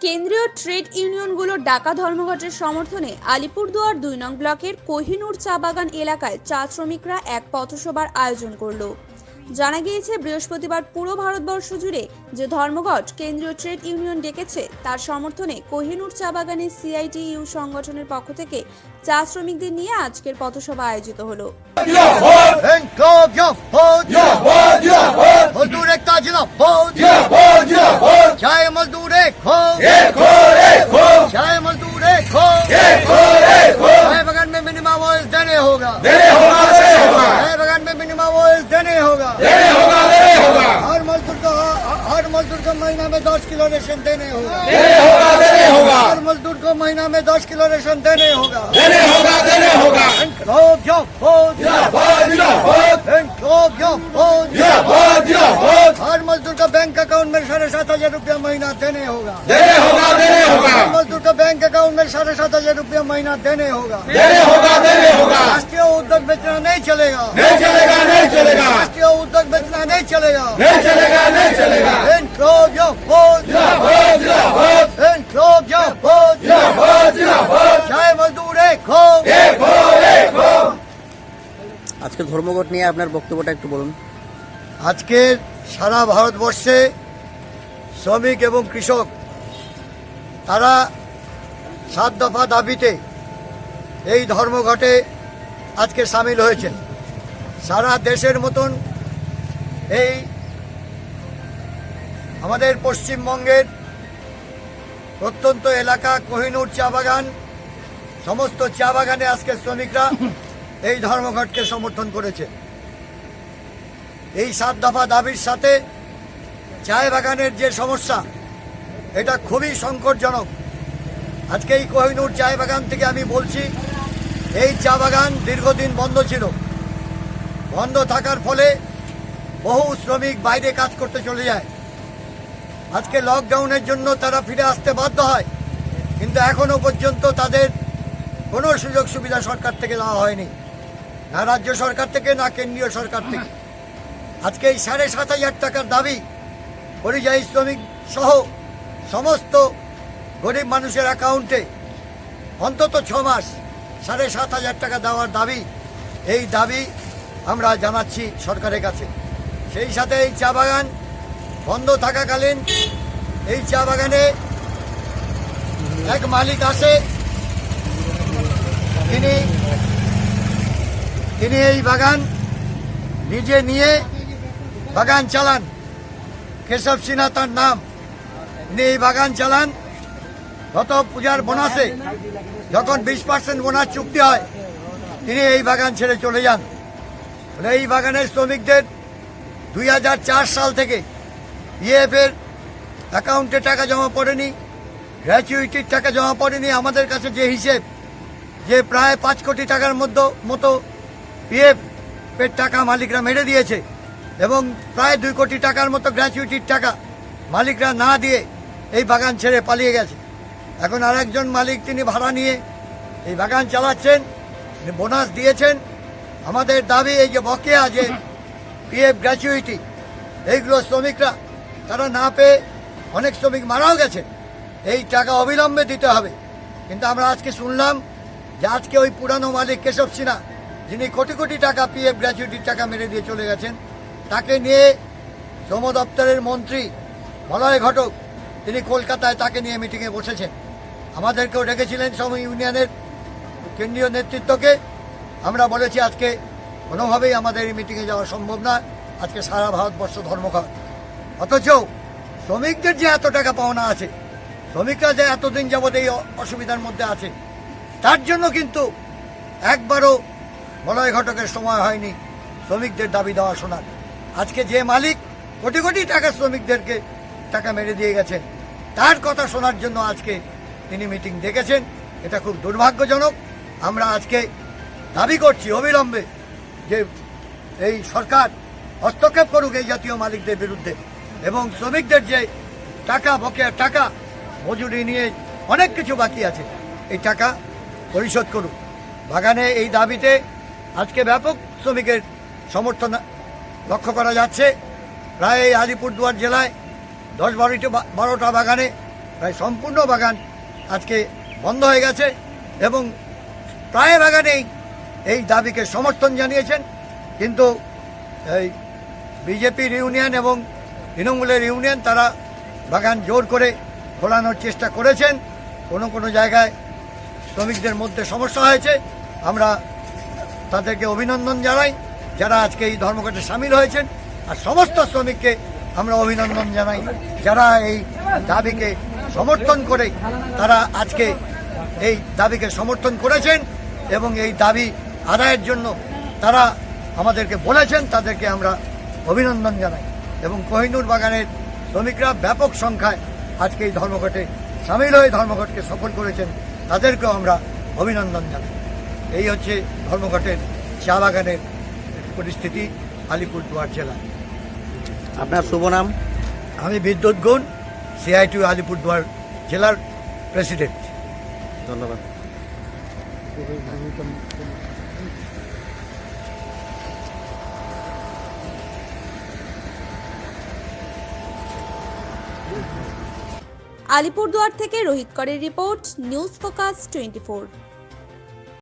কেন্দ্রীয় ট্রেড ইউনিয়নগুলোর ডাকা ধর্মঘটের সমর্থনে আলিপুরদুয়ার দুই নং ব্লকের কোহিনুর চা বাগান এলাকায় চা শ্রমিকরা এক পথসভার আয়োজন করল জানা গিয়েছে বৃহস্পতিবার পুরো ভারতবর্ষ জুড়ে যে ধর্মঘট কেন্দ্রীয় ট্রেড ইউনিয়ন ডেকেছে তার সমর্থনে কোহিনুর চা বাগানের সিআইটিইউ সংগঠনের পক্ষ থেকে চা শ্রমিকদের নিয়ে আজকের পথসভা আয়োজিত হলো वोट देने होगा। देने होगा देने होगा। बगान में मिनिमम वोट देने होगा। देने को महीना में दस किलो रेशन देने होगा। देने होगा हर मजदूर को महीना में दस किलो रेशन देने होगा। vote. Enclave your vote. हर मजदूर का बैंक अकाउंट में साढ़े सात हज़ार रूपया महीना देने होगा। देने होगा देने होगा। हर मजदूर का बैंक अकाउंट में साढ़े सात हज़ार रूपया महीना देने होगा। देने होगा देने होगा। राष्ट्रीय उद्योग बेचना नहीं चलेगा। नहीं चलेगा नहीं चलेगा। राष्ट्रीय उद्योग बेचना नहीं चलेगा। नहीं चलेगा नहीं चलेगा। انقلاب یاباد یاباد یاباد انقلاب یاباد یاباد یاباد জয় মজদুর এক হোক এক হোক এক হোক আজকে ধর্মঘট নিয়ে আপনার বক্তব্যটা একটু বলুন। আজকে সারা ভারতবর্ষে শ্রমিক এবং কৃষক তারা সাত দফা দাবিতে এই ধর্মঘটে আজকে সামিল হয়েছেন। সারা দেশের মতন এই আমাদের পশ্চিমবঙ্গের প্রত্যন্ত এলাকা কোহিনুর চা বাগান। সমস্ত চা বাগানে আজকে শ্রমিকরা এই ধর্মঘটকে সমর্থন করেছে। এই সাত দফা দাবির সাথে চায় বাগানের যে সমস্যা, এটা খুবই সংকটজনক। আজকে এই কোহিনুর চায় বাগান থেকে আমি বলছি, এই চা বাগান দীর্ঘদিন বন্ধ ছিল। বন্ধ থাকার ফলে বহু শ্রমিক বাইরে কাজ করতে চলে যায়। আজকে লকডাউনের জন্য তারা ফিরে আসতে বাধ্য হয়। কিন্তু এখনও পর্যন্ত তাদের কোনো সুযোগ সুবিধা সরকার থেকে দেওয়া হয়নি। না রাজ্য সরকার থেকে, না কেন্দ্রীয় সরকার থেকে। আজকে এই সাড়ে সাত হাজার টাকার দাবি পরিযায়ী শ্রমিক সহ সমস্ত গরিব মানুষের অ্যাকাউন্টে অন্তত ছ মাস সাড়ে সাত হাজার টাকা দেওয়ার দাবি, এই দাবি আমরা জানাচ্ছি সরকারের কাছে। সেই সাথে এই চা বাগান বন্ধ থাকাকালীন এই চা বাগানে এক মালিক আসে তিনি তিনি এই বাগান নিজে নিয়ে বাগান চালান। কেশব সিনহা তার নাম। তিনি এই বাগান চালান। গত পূজার বোনাসে যখন বিশ পার্সেন্ট বোনাস চুক্তি হয়, তিনি এই বাগান ছেড়ে চলে যান। এই বাগানের শ্রমিকদের দুই হাজার চার সাল থেকে ইএফ এর অ্যাকাউন্টে টাকা জমা পড়েনি, গ্র্যাচুইটির টাকা জমা পড়েনি, আমাদের কাছে যে হিসেব, যে প্রায় পাঁচ কোটি টাকার মধ্যে, মতো পিএফ এর টাকা মালিকরা মেরে দিয়েছে এবং প্রায় দুই কোটি টাকার মতো গ্র্যাচুইটির টাকা মালিকরা না দিয়ে এই বাগান ছেড়ে পালিয়ে গেছে। এখন আরেকজন মালিক তিনি ভাড়া নিয়ে এই বাগান চালাচ্ছেন বোনাস দিয়েছেন। আমাদের দাবি এই যে বকেয়া যে পিএফ গ্র্যাচুইটি, এইগুলো শ্রমিকরা তারা না পেয়ে অনেক শ্রমিক মারাও গেছে? এই টাকা অবিলম্বে দিতে হবে। কিন্তু আমরা আজকে শুনলাম যে আজকে ওই পুরানো মালিক কেশব সিনহা, যিনি কোটি কোটি টাকা পিএফ গ্র্যাচুইটির টাকা মেরে দিয়ে চলে গেছেন, তাকে নিয়ে শ্রম দপ্তরের মন্ত্রী মলয় ঘটক, তিনি কলকাতায় তাকে নিয়ে মিটিংয়ে বসেছেন। আমাদেরকেও ডেকেছিলেন শ্রম ইউনিয়নের কেন্দ্রীয় নেতৃত্বকে। আমরা বলেছি আজকে কোনোভাবেই আমাদের এই মিটিংয়ে যাওয়া সম্ভব না। আজকে সারা ভারতবর্ষ ধর্মঘট। অথচ শ্রমিকদের যে এত টাকা পাওনা আছে, শ্রমিকরা যে এতদিন যাবৎ এই অসুবিধার মধ্যে আছে, তার জন্য কিন্তু একবারও মলয় ঘটকের সময় হয়নি শ্রমিকদের দাবি দেওয়া শোনার। আজকে যে মালিক কোটি কোটি টাকা শ্রমিকদেরকে টাকা মেরে দিয়ে গেছেন তার কথা শোনার জন্য আজকে তিনি মিটিং ডেকেছেন, এটা খুব দুর্ভাগ্যজনক। আমরা আজকে দাবি করছি অবিলম্বে যে এই সরকার হস্তক্ষেপ করুক এই জাতীয় মালিকদের বিরুদ্ধে। এবং শ্রমিকদের যে টাকা বকেয়া টাকা, মজুরি নিয়ে অনেক কিছু বাকি আছে, এই টাকা পরিশোধ করুক বাগানে এই দাবিতে আজকে ব্যাপক শ্রমিকের সমর্থন লক্ষ্য করা যাচ্ছে। প্রায় এই আলিপুরদুয়ার জেলায় দশ বারোটি বারোটা বাগানে, প্রায় সম্পূর্ণ বাগান আজকে বন্ধ হয়ে গেছে এবং প্রায় বাগানেই এই দাবিকে সমর্থন জানিয়েছেন। কিন্তু এই বিজেপির ইউনিয়ন এবং তৃণমূলের ইউনিয়ন তারা বাগান জোর করে খোলানোর চেষ্টা করেছেন। কোনো কোনো জায়গায় শ্রমিকদের মধ্যে সমস্যা হয়েছে। আমরা তাদেরকে অভিনন্দন জানাই, যারা আজকে এই ধর্মঘটে সামিল হয়েছেন। আর সমস্ত শ্রমিককে আমরা অভিনন্দন জানাই, যারা এই দাবিকে সমর্থন করে তারা আজকে এই দাবিকে সমর্থন করেছেন এবং এই দাবি আদায়ের জন্য তারা আমাদেরকে বলেছেন, তাদেরকে আমরা অভিনন্দন জানাই। এবং কোহিনুর বাগানের শ্রমিকরা ব্যাপক সংখ্যায় আজকে এই ধর্মঘটে সামিল হয়ে ধর্মঘটকে সফল করেছেন তাদেরকেও আমরা অভিনন্দন জানাই। এই হচ্ছে ধর্মঘটের চা বাগানের পরিস্থিতি আলিপুরদুয়ার জেলা। আপনার শুভ নাম? আমি বিদ্যুৎ গুণ সিআইটি আলিপুরদুয়ার জেলার প্রেসিডেন্ট। ধন্যবাদ। আলিপুরদুয়ার থেকে রোহিত করের রিপোর্ট নিউজ ফোকাস টোয়েন্টি